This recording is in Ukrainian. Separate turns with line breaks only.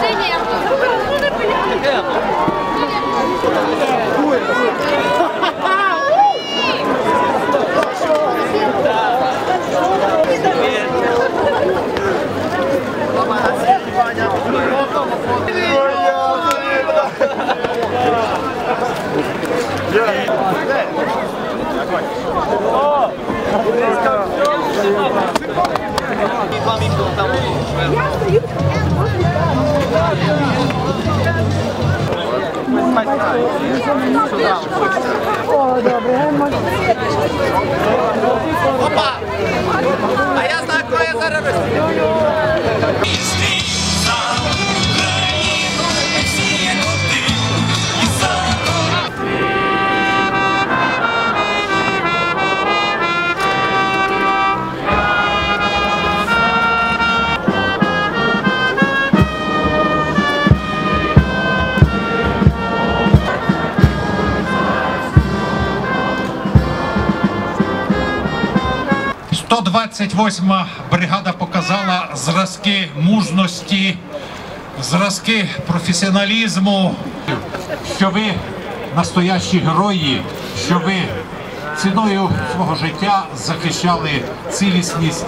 Senior. O, dobre, hajmo. Opa! A ja znam koja je zarobila.
128 бригада показала зразки мужності, зразки професіоналізму, що ви настоящі герої, що ви ціною свого життя захищали цілісність.